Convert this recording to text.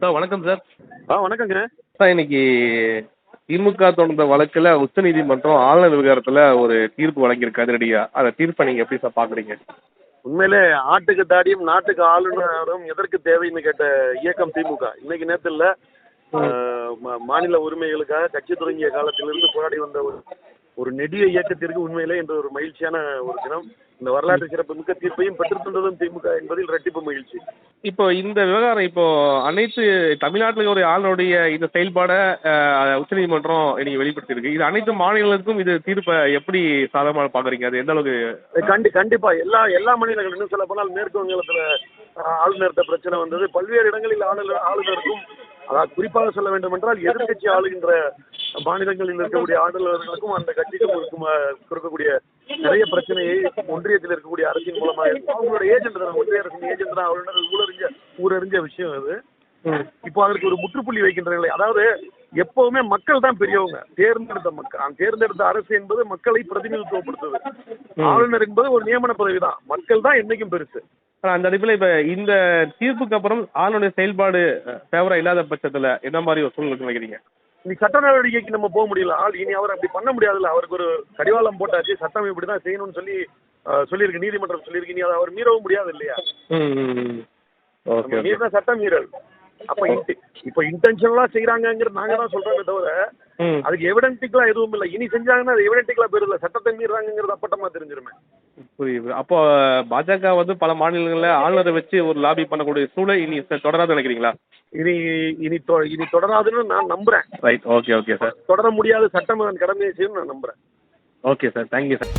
Sir வணக்கம் sir. ஆ வணக்கங்க. Sir இன்னைக்கு திமுக தொடர்ந்த வழக்கில் உச்சநீதிமன்றம் ஆளுநர் விவகாரத்தில் ஒரு தீர்ப்பு வழங்கியிருக்கு அதிரடியாக அந்த தீர்ப்பை நீங்கள் எப்படி சார் பார்க்குறீங்க உண்மையிலே ஆட்டுக்கு தாடியும் நாட்டுக்கு ஆளுநரும் எதற்கு தேவைன்னு கேட்ட இயக்கம் திமுக. இன்னைக்கு நேரத்தில் மாநில உரிமைகளுக்காக கட்சி தொடங்கிய காலத்திலிருந்து போராடி வந்த ஒரு ஒரு நெடிய இயக்கத்திற்கு உண்மையிலே இன்று ஒரு மகிழ்ச்சியான ஒரு தினம். இந்த வரலாற்று சிறப்பு மிக்க தீர்ப்பையும் பெற்றுத்தந்ததும் திமுக என்பதில் ரெட்டிப்பு மகிழ்ச்சி. இப்போ இந்த விவகாரம் இப்போ அனைத்து தமிழ்நாட்டில் ஒரு ஆளுநருடைய இந்த செயல்பாடை உச்சநீதிமன்றம் இன்னைக்கு வெளிப்படுத்தியிருக்கு. இது அனைத்து மாநிலங்களுக்கும் இது தீர்ப்பை எப்படி சாதகமாக பார்க்குறீங்க? அது எந்த அளவுக்கு கண்டி கண்டிப்பா எல்லா எல்லா மாநிலங்களும் இன்னும் சொல்ல போனால் மேற்கு வங்காளத்துல ஆஹ், ஆளுநர்கிட்ட பிரச்சனை வந்தது. பல்வேறு இடங்களில் ஆளுநர் ஆளுநருக்கும் அதாவது குறிப்பாக சொல்ல வேண்டும் என்றால் எதிர்க்கட்சி ஆளுகின்ற மாநிலங்களில் இருக்கக்கூடிய ஆளுநர்களுக்கும் அந்த கட்சிக்கும் இருக்கும் இருக்கக்கூடிய நிறைய பிரச்சனையை ஒன்றியத்தில் இருக்கக்கூடிய அரசின் மூலமாக அவங்களோட ஏஜென்ட் தான் ஒன்றிய அரசின் ஏஜென்ட் தான் ஆளுநர் ஊரறிஞ்ச ஊரறிஞ்ச விஷயம் அது. இப்போ அதற்கு ஒரு முற்றுப்புள்ளி வைக்கின்ற நிலை. அதாவது எப்பவுமே மக்கள் தான் பெரியவங்க. தேர்ந்தெடுத்த மக்கள். தேர்ந்தெடுத்த அரசு என்பது மக்களை பிரதிநிதித்துவப்படுத்துது. ஆளுநர் என்பது ஒரு நியமன பதவி தான். மக்கள் தான் என்னைக்கும் பெருசு. அந்த அடிப்படையில் இப்போ இந்த தீர்ப்புக்கு அப்புறம் ஆளுநருடைய செயல்பாடு ஃபேவராக இல்லாத பட்சத்தில் என்ன மாதிரி ஒரு சூழ்நிலை நினைக்கிறீங்க? இனி சட்ட நடவடிக்கைக்கு நம்ம போக முடியல. இனி அவர் அப்படி பண்ண முடியாதுல்ல. அவருக்கு ஒரு கடிவாளம் போட்டாச்சு. சட்டம் இப்படி தான் செய்யணும்னு சொல்லி சொல்லியிருக்கு. நீதிமன்றம் சொல்லியிருக்கு. இனி அதை அவர் மீறவும் முடியாது இல்லையா? மீறினா சட்டம் மீறல். அப்ப இப்போ இன்டென்ஷனலா செய்யறாங்கிறது நாங்க தான் சொல்றோமே தவிர அதுக்கு எவிடென்டிக்கலா எதுவும் இல்லை. இனி செஞ்சாங்கன்னா அது எவிடென்டிக்கலா பேர் சட்டத்தை மீறாங்கிறது அப்பட்டமா தெரிஞ்சிருமே. புரியுது. அப்போ பாஜக வந்து பல மாநிலங்களில் ஆளுநரை வச்சு ஒரு லாபி பண்ணக்கூடிய சூழல் இனி தொடராது நினைக்கிறீங்களா? இனி இனி இனி தொடராதுன்னு நான் நம்புறேன். ரைட் ஓகே ஓகே சார் தொடர முடியாத சட்டம் கடமையை செய்யும் நான் நம்புறேன். Okay sir thank you sir